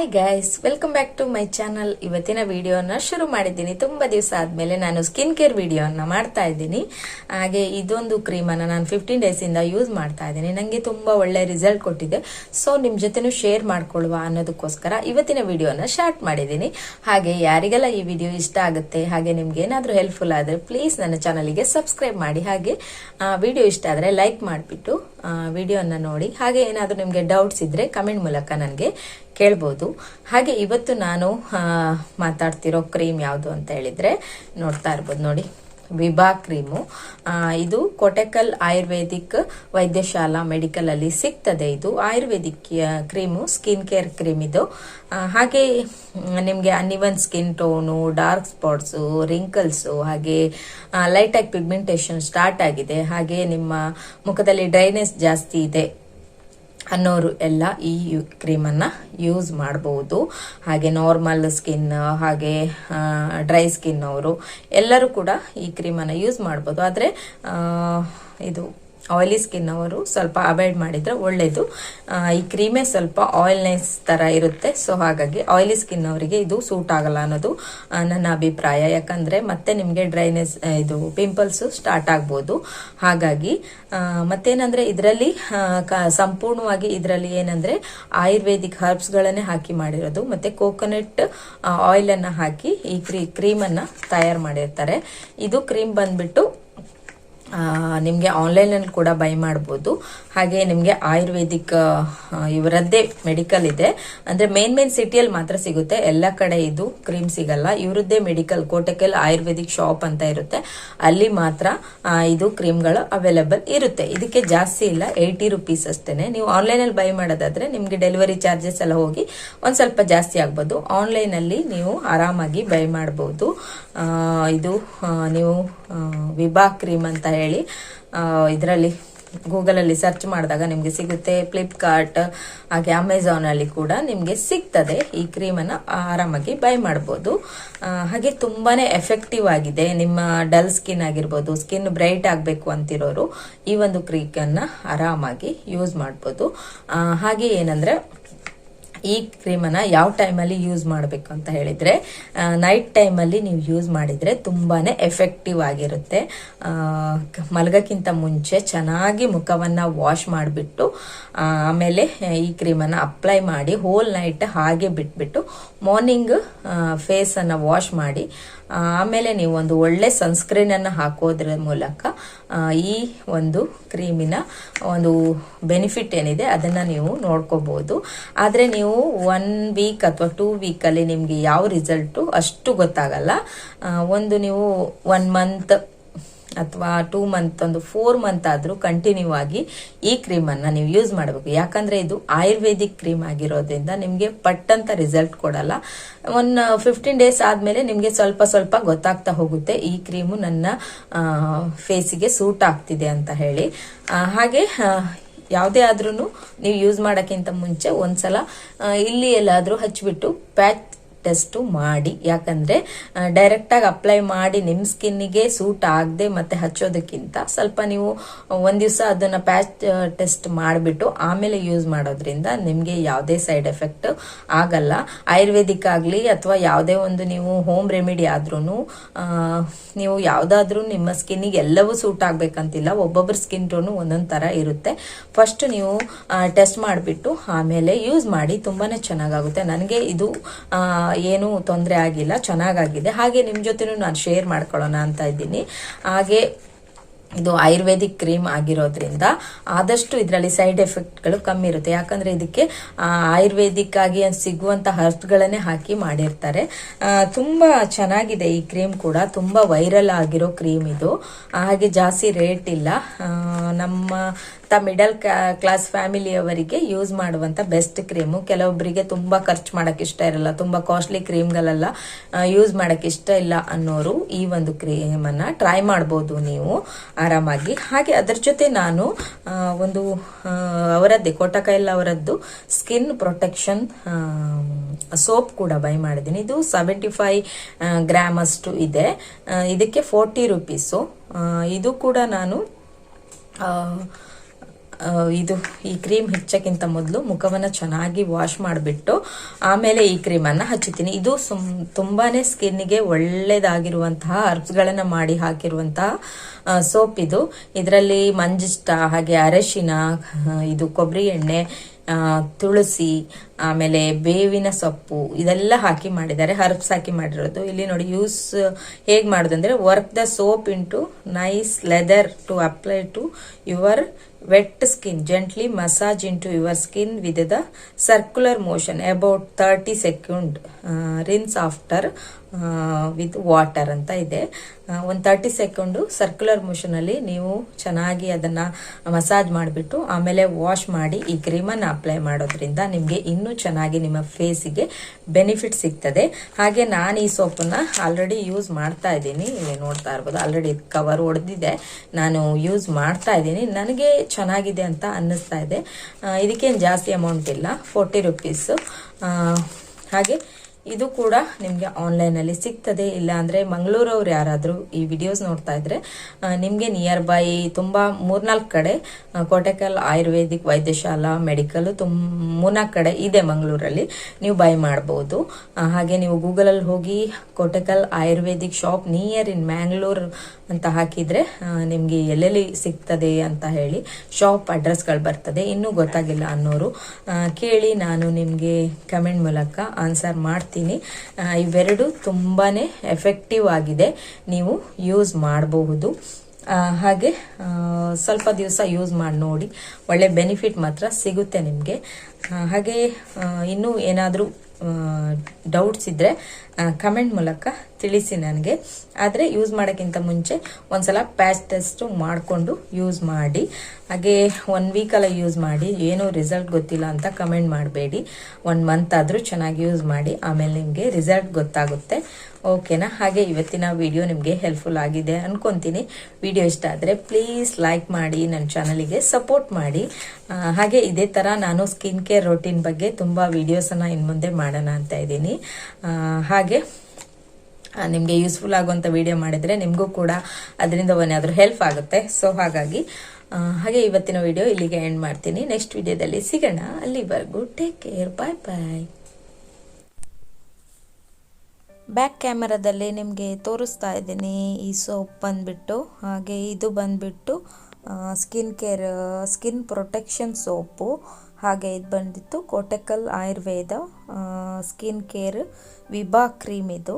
Hi guys welcome back to my channel ಇವತ್ತಿನ ವಿಡಿಯೋನ ಶುರು ಮಾಡಿದ್ದೀನಿ. ತುಂಬ ದಿವಸ ಆದಮೇಲೆ ನಾನು ಸ್ಕಿನ್ ಕೇರ್ ವಿಡಿಯೋನ ಮಾಡ್ತಾ ಇದ್ದೀನಿ. ಹಾಗೆ ಇದೊಂದು ಕ್ರೀಮನ್ನು ನಾನು ಫಿಫ್ಟೀನ್ ಡೇಸಿಂದ ಯೂಸ್ ಮಾಡ್ತಾ ಇದ್ದೀನಿ. ನನಗೆ ತುಂಬ ಒಳ್ಳೆ ರಿಸಲ್ಟ್ ಕೊಟ್ಟಿದೆ. ಸೊ ನಿಮ್ಮ ಜೊತೆನೂ ಶೇರ್ ಮಾಡ್ಕೊಳ್ಳುವ ಅನ್ನೋದಕ್ಕೋಸ್ಕರ ಇವತ್ತಿನ ವಿಡಿಯೋನ ಶಾರ್ಟ್ ಮಾಡಿದ್ದೀನಿ. ಹಾಗೆ ಯಾರಿಗೆಲ್ಲ ಈ ವಿಡಿಯೋ ಇಷ್ಟ ಆಗುತ್ತೆ, ಹಾಗೆ ನಿಮ್ಗೆ ಏನಾದರೂ ಹೆಲ್ಪ್ಫುಲ್ ಆದರೆ ಪ್ಲೀಸ್ ನನ್ನ ಚಾನಲಿಗೆ ಸಬ್ಸ್ಕ್ರೈಬ್ ಮಾಡಿ. ಹಾಗೆ ವಿಡಿಯೋ ಇಷ್ಟ ಆದರೆ ಲೈಕ್ ಮಾಡಿಬಿಟ್ಟು ವಿಡಿಯೋನ ನೋಡಿ. ಹಾಗೆ ಏನಾದರೂ ನಿಮಗೆ ಡೌಟ್ಸ್ ಇದ್ದರೆ ಕಮೆಂಟ್ ಮೂಲಕ ನನಗೆ ಕೇಳ್ಬೋದು. ಹಾಗೆ ಇವತ್ತು ನಾನು ಮಾತಾಡ್ತಿರೋ ಕ್ರೀಮ್ ಯಾವುದು ಅಂತ ಹೇಳಿದರೆ ನೋಡ್ತಾ ಇರ್ಬೋದು ನೋಡಿ. ವಿಭಾ ಕ್ರೀಮು. ಇದು ಕೊಟೆಕಲ್ ಆಯುರ್ವೇದಿಕ್ ವೈದ್ಯಶಾಲಾ ಮೆಡಿಕಲ್ ಅಲ್ಲಿ ಸಿಗ್ತದೆ ಇದು. Ayurvedic cream, skin care cream ಇದು. ಹಾಗೆ ನಿಮಗೆ uneven skin tone, dark spots, wrinkles, ಹಾಗೆ ಲೈಟಾಗಿ ಪಿಗ್ಮೆಂಟೇಷನ್ ಸ್ಟಾರ್ಟ್ ಆಗಿದೆ. ಹಾಗೆ ನಿಮ್ಮ ಮುಖದಲ್ಲಿ ಡ್ರೈನೆಸ್ ಜಾಸ್ತಿ ಇದೆ. ಅನ್ನೋರು ಎಲ್ಲ ಈ ಕ್ರೀಮನ್ನು ಯೂಸ್ ಮಾಡ್ಬೋದು. ಹಾಗೆ ನಾರ್ಮಲ್ ಸ್ಕಿನ್ ಹಾಗೆ ಡ್ರೈ ಸ್ಕಿನ್ ಅವರು ಎಲ್ಲರೂ ಕೂಡ ಈ ಕ್ರೀಮನ್ನು ಯೂಸ್ ಮಾಡ್ಬೋದು. ಆದರೆ ಇದು ಆಯಿಲಿ ಸ್ಕಿನ್ ಅವರು ಸ್ವಲ್ಪ ಅವಾಯ್ಡ್ ಮಾಡಿದ್ರೆ ಒಳ್ಳೆಯದು ಈ ಕ್ರೀಮೇ ಸ್ವಲ್ಪ ಆಯಿಲ್ನೆಸ್ ಥರ ಇರುತ್ತೆ. ಸೊ ಹಾಗಾಗಿ ಆಯಿಲಿ ಸ್ಕಿನ್ ಅವರಿಗೆ ಇದು ಸೂಟ್ ಆಗಲ್ಲ ಅನ್ನೋದು ನನ್ನ ಅಭಿಪ್ರಾಯ. ಯಾಕಂದ್ರೆ ಮತ್ತೆ ನಿಮಗೆ ಡ್ರೈನೆಸ್ ಇದು ಪಿಂಪಲ್ಸ್ ಸ್ಟಾರ್ಟ್ ಆಗ್ಬೋದು. ಹಾಗಾಗಿ ಮತ್ತೇನಂದರೆ ಇದರಲ್ಲಿ ಸಂಪೂರ್ಣವಾಗಿ ಇದರಲ್ಲಿ ಏನಂದ್ರೆ ಆಯುರ್ವೇದಿಕ್ ಹರ್ಬ್ಸ್ಗಳನ್ನೇ ಹಾಕಿ ಮಾಡಿರೋದು. ಮತ್ತೆ ಕೋಕೋನಟ್ ಆಯಿಲ್ ಅನ್ನ ಹಾಕಿ ಈ ಕ್ರೀಮ್ ಕ್ರೀಮನ್ನು ತಯಾರು ಮಾಡಿರ್ತಾರೆ. ಇದು ಕ್ರೀಮ್ ಬಂದ್ಬಿಟ್ಟು ನಿಮಗೆ ಆನ್ಲೈನಲ್ಲಿ ಕೂಡ ಬೈ ಮಾಡ್ಬೋದು. ಹಾಗೆ ನಿಮಗೆ ಆಯುರ್ವೇದಿಕ್ ಇವರದ್ದೇ ಮೆಡಿಕಲ್ ಇದೆ. ಅಂದರೆ ಮೇನ್ ಮೇನ್ ಸಿಟಿಯಲ್ಲಿ ಮಾತ್ರ ಸಿಗುತ್ತೆ. ಎಲ್ಲ ಕಡೆ ಇದು ಕ್ರೀಮ್ ಸಿಗಲ್ಲ. ಇವರದ್ದೇ ಮೆಡಿಕಲ್ ಕೋಟೆಕಲ್ ಆಯುರ್ವೇದಿಕ್ ಶಾಪ್ ಅಂತ ಇರುತ್ತೆ. ಅಲ್ಲಿ ಮಾತ್ರ ಇದು ಕ್ರೀಮ್ಗಳು ಅವೈಲೇಬಲ್ ಇರುತ್ತೆ. ಇದಕ್ಕೆ ಜಾಸ್ತಿ ಇಲ್ಲ ಏಯ್ಟಿ ರುಪೀಸ್ ಅಷ್ಟೇನೆ. ನೀವು ಆನ್ಲೈನಲ್ಲಿ ಬೈ ಮಾಡೋದಾದ್ರೆ ನಿಮಗೆ ಡೆಲಿವರಿ ಚಾರ್ಜಸ್ ಎಲ್ಲ ಹೋಗಿ ಒಂದು ಸ್ವಲ್ಪ ಜಾಸ್ತಿ ಆಗ್ಬೋದು. ಆನ್ಲೈನಲ್ಲಿ ನೀವು ಆರಾಮಾಗಿ ಬೈ ಮಾಡ್ಬೋದು. ಇದು ನೀವು ವಿಭಾ ಕ್ರೀಮ್ ಅಂತ ಹೇಳಿ ಇದರಲ್ಲಿ ಗೂಗಲಲ್ಲಿ ಸರ್ಚ್ ಮಾಡಿದಾಗ ನಿಮಗೆ ಸಿಗುತ್ತೆ. ಫ್ಲಿಪ್ಕಾರ್ಟ್, ಹಾಗೆ ಅಮೆಝಾನಲ್ಲಿ ಕೂಡ ನಿಮಗೆ ಸಿಗ್ತದೆ ಈ ಕ್ರೀಮನ್ನು ಆರಾಮಾಗಿ ಬೈ ಮಾಡ್ಬೋದು. ಹಾಗೆ ತುಂಬಾನೇ ಎಫೆಕ್ಟಿವ್ ಆಗಿದೆ. ನಿಮ್ಮ ಡಲ್ ಸ್ಕಿನ್ ಆಗಿರ್ಬೋದು, ಸ್ಕಿನ್ ಬ್ರೈಟ್ ಆಗಬೇಕು ಅಂತಿರೋರು ಈ ಒಂದು ಕ್ರೀಮನ್ನು ಆರಾಮಾಗಿ ಯೂಸ್ ಮಾಡ್ಬೋದು. ಹಾಗೆ ಏನಂದ್ರೆ ಈ ಕ್ರೀಮನ್ನು ಯಾವ ಟೈಮಲ್ಲಿ ಯೂಸ್ ಮಾಡಬೇಕು ಅಂತ ಹೇಳಿದರೆ ನೈಟ್ ಟೈಮಲ್ಲಿ ನೀವು ಯೂಸ್ ಮಾಡಿದರೆ ತುಂಬಾ ಎಫೆಕ್ಟಿವ್ ಆಗಿರುತ್ತೆ. ಮಲಗಕ್ಕಿಂತ ಮುಂಚೆ ಚೆನ್ನಾಗಿ ಮುಖವನ್ನು ವಾಶ್ ಮಾಡಿಬಿಟ್ಟು ಆಮೇಲೆ ಈ ಕ್ರೀಮನ್ನು ಅಪ್ಲೈ ಮಾಡಿ ಹೋಲ್ ನೈಟ್ ಹಾಗೆ ಬಿಟ್ಬಿಟ್ಟು ಮಾರ್ನಿಂಗ್ ಫೇಸನ್ನು ವಾಶ್ ಮಾಡಿ ಆಮೇಲೆ ನೀವು ಒಂದು ಒಳ್ಳೆ ಸನ್ಸ್ಕ್ರೀನನ್ನು ಹಾಕೋದ್ರ ಮೂಲಕ ಈ ಒಂದು ಕ್ರೀಮಿನ ಒಂದು ಬೆನಿಫಿಟ್ ಏನಿದೆ ಅದನ್ನು ನೀವು ನೋಡ್ಕೋಬಹುದು ಆದರೆ ನೀವು ಒನ್ ವೀಕ್ ಅಥವಾ ಟೂ ವೀಕಲ್ಲಿ ನಿಮಗೆ ಯಾವ ರಿಸಲ್ಟು ಅಷ್ಟು ಗೊತ್ತಾಗಲ್ಲ. ಒಂದು ನೀವು ಒನ್ ಮಂತ್ ಅಥವಾ ಟೂ ಮಂತ್ ಒಂದು ಫೋರ್ ಮಂತ್ ಆದರೂ ಕಂಟಿನ್ಯೂ ಆಗಿ ಈ ಕ್ರೀಮನ್ನು ನೀವು ಯೂಸ್ ಮಾಡಬೇಕು. ಯಾಕಂದರೆ ಇದು ಆಯುರ್ವೇದಿಕ್ ಕ್ರೀಮ್ ಆಗಿರೋದ್ರಿಂದ ನಿಮಗೆ ಪಟ್ಟಂತ ರಿಸಲ್ಟ್ ಕೊಡಲ್ಲ. ಒನ್ ಫಿಫ್ಟೀನ್ ಡೇಸ್ ಆದಮೇಲೆ ನಿಮಗೆ ಸ್ವಲ್ಪ ಸ್ವಲ್ಪ ಗೊತ್ತಾಗ್ತಾ ಹೋಗುತ್ತೆ ಈ ಕ್ರೀಮು ನನ್ನ ಫೇಸಿಗೆ ಸೂಟ್ ಆಗ್ತಿದೆ ಅಂತ ಹೇಳಿ. ಹಾಗೆ ಯಾವುದೇ ಆದ್ರೂ ನೀವು ಯೂಸ್ ಮಾಡೋಕ್ಕಿಂತ ಮುಂಚೆ ಒಂದ್ಸಲ ಇಲ್ಲಿ ಎಲ್ಲಾದರೂ ಹಚ್ಚಿಬಿಟ್ಟು ಪ್ಯಾಚ್ ಟೆಸ್ಟ್ ಮಾಡಿ. ಯಾಕಂದರೆ ಡೈರೆಕ್ಟಾಗಿ ಅಪ್ಲೈ ಮಾಡಿ ನಿಮ್ಮ ಸ್ಕಿನ್ನಿಗೆ ಸೂಟ್ ಆಗದೆ ಮತ್ತೆ ಹಚ್ಚೋದಕ್ಕಿಂತ ಸ್ವಲ್ಪ ನೀವು ಒಂದು ದಿವಸ ಅದನ್ನು ಪ್ಯಾಚ್ ಟೆಸ್ಟ್ ಮಾಡಿಬಿಟ್ಟು ಆಮೇಲೆ ಯೂಸ್ ಮಾಡೋದ್ರಿಂದ ನಿಮಗೆ ಯಾವುದೇ ಸೈಡ್ ಎಫೆಕ್ಟ್ ಆಗಲ್ಲ. ಆಯುರ್ವೇದಿಕ್ ಆಗಲಿ ಅಥವಾ ಯಾವುದೇ ಒಂದು ನೀವು ಹೋಮ್ ರೆಮಿಡಿ ಆದ್ರೂ ನೀವು ಯಾವುದಾದ್ರೂ ನಿಮ್ಮ ಸ್ಕಿನ್ನಿಗೆ ಎಲ್ಲವೂ ಸೂಟ್ ಆಗಬೇಕಂತಿಲ್ಲ ಒಬ್ಬೊಬ್ಬರ ಸ್ಕಿನ್ ಟೋನು ಒಂದೊಂದು ಥರ ಇರುತ್ತೆ. ಫಸ್ಟ್ ನೀವು ಟೆಸ್ಟ್ ಮಾಡಿಬಿಟ್ಟು ಆಮೇಲೆ ಯೂಸ್ ಮಾಡಿ ತುಂಬಾ ಚೆನ್ನಾಗಾಗುತ್ತೆ. ನನಗೆ ಇದು ಏನು ತೊಂದರೆ ಆಗಿಲ್ಲ, ಚೆನ್ನಾಗಾಗಿದೆ. ಹಾಗೆ ನಿಮ್ಮ ಜೊತೆನೂ ನಾನು ಶೇರ್ ಮಾಡ್ಕೊಳ್ಳೋಣ ಅಂತ ಇದ್ದೀನಿ. ಹಾಗೆ ಇದು ಆಯುರ್ವೇದಿಕ್ ಕ್ರೀಮ್ ಆಗಿರೋದ್ರಿಂದ ಆದಷ್ಟು ಇದರಲ್ಲಿ ಸೈಡ್ ಎಫೆಕ್ಟ್ಗಳು ಕಮ್ಮಿ ಇರುತ್ತೆ. ಯಾಕಂದರೆ ಇದಕ್ಕೆ ಆಯುರ್ವೇದಿಕ್ ಆಗಿ ಸಿಗುವಂಥ ಹರ್ಬ್ಗಳನ್ನೇ ಹಾಕಿ ಮಾಡಿರ್ತಾರೆ. ತುಂಬ ಚೆನ್ನಾಗಿದೆ ಈ ಕ್ರೀಮ್ ಕೂಡ. ತುಂಬ ವೈರಲ್ ಆಗಿರೋ ಕ್ರೀಮ್ ಇದು. ಹಾಗೆ ಜಾಸ್ತಿ ರೇಟ್ ಇಲ್ಲ. ನಮ್ಮ ಮಿಡಲ್ ಕ್ಲಾಸ್ ಫ್ಯಾಮಿಲಿಯವರಿಗೆ ಯೂಸ್ ಮಾಡುವಂತ ಬೆಸ್ಟ್ ಕ್ರೀಮು ಕೆಲವೊಬ್ಬರಿಗೆ ತುಂಬಾ ಖರ್ಚು ಮಾಡಕ್ ಇಷ್ಟ ಇರಲ್ಲ, ತುಂಬಾ ಕಾಸ್ಟ್ಲಿ ಕ್ರೀಮ್ಗಳೆಲ್ಲ ಯೂಸ್ ಮಾಡಕ್ ಇಷ್ಟ ಇಲ್ಲ ಅನ್ನೋರು ಈ ಒಂದು ಕ್ರೀಮ್ ಅನ್ನ ಟ್ರೈ ಮಾಡ್ಬೋದು ನೀವು ಆರಾಮಾಗಿ. ಹಾಗೆ ಅದರ ಜೊತೆ ನಾನು ಒಂದು ಅವರದ್ದೇ ಕೋಟಕೈಲ್ ಅವರದ್ದು ಸ್ಕಿನ್ ಪ್ರೊಟೆಕ್ಷನ್ ಸೋಪ್ ಕೂಡ ಬೈ ಮಾಡಿದ್ದೀನಿ. ಇದು ಸೆವೆಂಟಿ ಫೈವ್ ಗ್ರಾಮ್ ಅಷ್ಟು ಇದೆ. ಇದಕ್ಕೆ ಫೋರ್ಟಿ ರುಪೀಸು ಇದು ಕೂಡ ನಾನು ಇದು ಈ ಕ್ರೀಮ್ ಹಚ್ಚಕ್ಕಿಂತ ಮೊದಲು ಮುಖವನ್ನು ಚೆನ್ನಾಗಿ ವಾಶ್ ಮಾಡಿಬಿಟ್ಟು ಆಮೇಲೆ ಈ ಕ್ರೀಮನ್ನು ಹಚ್ಚುತ್ತೀನಿ. ಇದು ಸುಮ್ ತುಂಬಾ ಸ್ಕಿನ್ನಿಗೆ ಒಳ್ಳೆಯದಾಗಿರುವಂತಹ ಹರ್ಬ್ಸ್ಗಳನ್ನು ಮಾಡಿ ಹಾಕಿರುವಂತಹ ಸೋಪ್ ಇದು. ಇದರಲ್ಲಿ ಮಂಜಿಷ್ಟ ಹಾಗೆ ಅರಶಿನ ಇದು ಕೊಬ್ಬರಿ ಎಣ್ಣೆ ತುಳಸಿ, ಆಮೇಲೆ ಬೇವಿನ ಸೊಪ್ಪು, ಇದೆಲ್ಲ ಹಾಕಿ ಮಾಡಿದ್ದಾರೆ. ಹರ್ಬ್ಸ್ ಹಾಕಿ ಮಾಡಿರೋದು. ಇಲ್ಲಿ ನೋಡಿ, ಯೂಸ್, ಹೇಗೆ ಮಾಡೋದು work the soap into nice lather to apply to your wet skin gently massage into your skin with the circular motion about thirty second rinse after with water ಅಂತ ಇದೆ. ಒಂದು ತರ್ಟಿ ಸೆಕೆಂಡು ಸರ್ಕ್ಯುಲರ್ ಮೋಷನಲ್ಲಿ ನೀವು ಚೆನ್ನಾಗಿ ಅದನ್ನು massage ಮಾಡಿಬಿಟ್ಟು ಆಮೇಲೆ wash ಮಾಡಿ ಈ ಕ್ರೀಮನ್ನು ಅಪ್ಲೈ ಮಾಡೋದ್ರಿಂದ ನಿಮಗೆ ಇನ್ನೂ ಚೆನ್ನಾಗಿ ನಿಮ್ಮ ಫೇಸಿಗೆ ಬೆನಿಫಿಟ್ ಸಿಗ್ತದೆ. ಹಾಗೆ ನಾನು ಈ ಸೋಪನ್ನು ಆಲ್ರೆಡಿ ಯೂಸ್ ಮಾಡ್ತಾ ಇದ್ದೀನಿ. ನೋಡ್ತಾ ಇರ್ಬೋದು. ಆಲ್ರೆಡಿ ಕವರ್ ಹೊಡೆದಿದೆ ನಾನು ಯೂಸ್ ಮಾಡ್ತಾ ಇದ್ದೀನಿ. ನನಗೆ ಚೆನ್ನಾಗಿದೆ ಅಂತ ಅನ್ನಿಸ್ತಾ ಇದೆ. ಇದಕ್ಕೇನು ಜಾಸ್ತಿ ಅಮೌಂಟ್ ಇಲ್ಲ. ಫೋರ್ಟಿ ರುಪೀಸು ಹಾಗೆ ಇದು ಕೂಡ ನಿಮಗೆ ಆನ್ಲೈನಲ್ಲಿ ಸಿಗ್ತದೆ. ಇಲ್ಲ ಅಂದ್ರೆ ಮಂಗಳೂರವ್ರು ಯಾರಾದರೂ ಈ ವಿಡಿಯೋಸ್ ನೋಡ್ತಾ ಇದ್ರೆ ನಿಮಗೆ ನಿಯರ್ ಬೈ ತುಂಬ ಮೂರ್ನಾಲ್ಕು ಕಡೆ ಕೋಟೆಕಲ್ ಆಯುರ್ವೇದಿಕ್ ವೈದ್ಯಶಾಲಾ ಮೆಡಿಕಲ್ ತುಂಬ ಮೂರ್ನಾಲ್ಕು ಕಡೆ ಇದೆ ಮಂಗಳೂರಲ್ಲಿ. ನೀವು ಬೈ ಮಾಡ್ಬೋದು. ಹಾಗೆ ನೀವು ಗೂಗಲಲ್ಲಿ ಹೋಗಿ Kottakkal ayurvedic shop near in Mangalore ಅಂತ ಹಾಕಿದ್ರೆ ನಿಮಗೆ ಎಲ್ಲೆಲ್ಲಿ ಸಿಗ್ತದೆ ಅಂತ ಹೇಳಿ ಶಾಪ್ ಅಡ್ರೆಸ್ಗಳು ಬರ್ತದೆ. ಇನ್ನೂ ಗೊತ್ತಾಗಿಲ್ಲ ಅನ್ನೋರು ಕೇಳಿ ನಾನು ನಿಮಗೆ ಕಮೆಂಟ್ ಮೂಲಕ ಆನ್ಸರ್ ಮಾಡ್ತೀನಿ. ಆ, ಇವೆರಡು ತುಂಬಾ ಎಫೆಕ್ಟಿವ್ ಆಗಿದೆ. ನೀವು ಯೂಸ್ ಮಾಡಬಹುದು. ಹಾಗೆ ಸ್ವಲ್ಪ ದಿವಸ ಯೂಸ್ ಮಾಡಿ ನೋಡಿ. ಒಳ್ಳೆ ಬೆನಿಫಿಟ್ ಮಾತ್ರ ಸಿಗುತ್ತೆ ನಿಮಗೆ. ಹಾಗೆ ಇನ್ನೂ ಏನಾದರೂ ಡೌಟ್ಸ್ ಇದ್ದರೆ ಕಮೆಂಟ್ ಮೂಲಕ ತಿಳಿಸಿ ನನಗೆ. ಆದರೆ ಯೂಸ್ ಮಾಡೋಕ್ಕಿಂತ ಮುಂಚೆ ಒಂದ್ಸಲ ಪ್ಯಾಚ್ ಟೆಸ್ಟು ಮಾಡಿಕೊಂಡು ಯೂಸ್ ಮಾಡಿ. ಹಾಗೆ ಒನ್ ವೀಕೆಲ್ಲ ಯೂಸ್ ಮಾಡಿ. ಏನೂ ರಿಸಲ್ಟ್ ಗೊತ್ತಿಲ್ಲ ಅಂತ ಕಮೆಂಟ್ ಮಾಡಬೇಡಿ. ಒನ್ ಮಂತ್ ಆದರೂ ಚೆನ್ನಾಗಿ ಯೂಸ್ ಮಾಡಿ. ಆಮೇಲೆ ನಿಮಗೆ ರಿಸಲ್ಟ್ ಗೊತ್ತಾಗುತ್ತೆ. ಓಕೆನಾ ಹಾಗೆ ಇವತ್ತಿನ ವಿಡಿಯೋ ನಿಮಗೆ ಹೆಲ್ಪ್ಫುಲ್ ಆಗಿದೆ ಅಂದ್ಕೊತೀನಿ ವಿಡಿಯೋ ಇಷ್ಟ ಆದರೆ ಪ್ಲೀಸ್ ಲೈಕ್ ಮಾಡಿ ನನ್ನ ಚಾನಲಿಗೆ ಸಪೋರ್ಟ್ ಮಾಡಿ. ಹಾಗೆ ಇದೇ ಥರ ನಾನು ಸ್ಕಿನ್ ಕೇರ್ ರೊಟೀನ್ ಬಗ್ಗೆ ತುಂಬ ವೀಡಿಯೋಸನ್ನು ಇನ್ನು ಮುಂದೆ ಮಾಡೋಣ ಅಂತ ಇದ್ದೀನಿ. ಹಾಗೆ ನಿಮಗೆ ಯೂಸ್ಫುಲ್ ಆಗುವಂಥ ವಿಡಿಯೋ ಮಾಡಿದರೆ ನಿಮಗೂ ಕೂಡ ಅದರಿಂದ ಒಂದಾದರೂ ಹೆಲ್ಪ್ ಆಗುತ್ತೆ. ಸೊ ಹಾಗಾಗಿ ಹಾಗೆ ಇವತ್ತಿನ ವಿಡಿಯೋ ಇಲ್ಲಿಗೆ ಎಂಡ್ ಮಾಡ್ತೀನಿ. ನೆಕ್ಸ್ಟ್ ವಿಡಿಯೋದಲ್ಲಿ ಸಿಗೋಣ. ಅಲ್ಲಿವರೆಗೂ take care bye bye back ಕ್ಯಾಮರಾದಲ್ಲಿ ನಿಮಗೆ ತೋರಿಸ್ತಾ ಇದ್ದೀನಿ. ಈ ಸೋಪ್ ಬಂದ್ಬಿಟ್ಟು, ಹಾಗೆ ಇದು ಬಂದ್ಬಿಟ್ಟು skin care skin protection soap ಹಾಗೆ ಇದು ಬಂದಿತ್ತು. Kottakkal Ayurveda skin care Vibha cream ಇದು.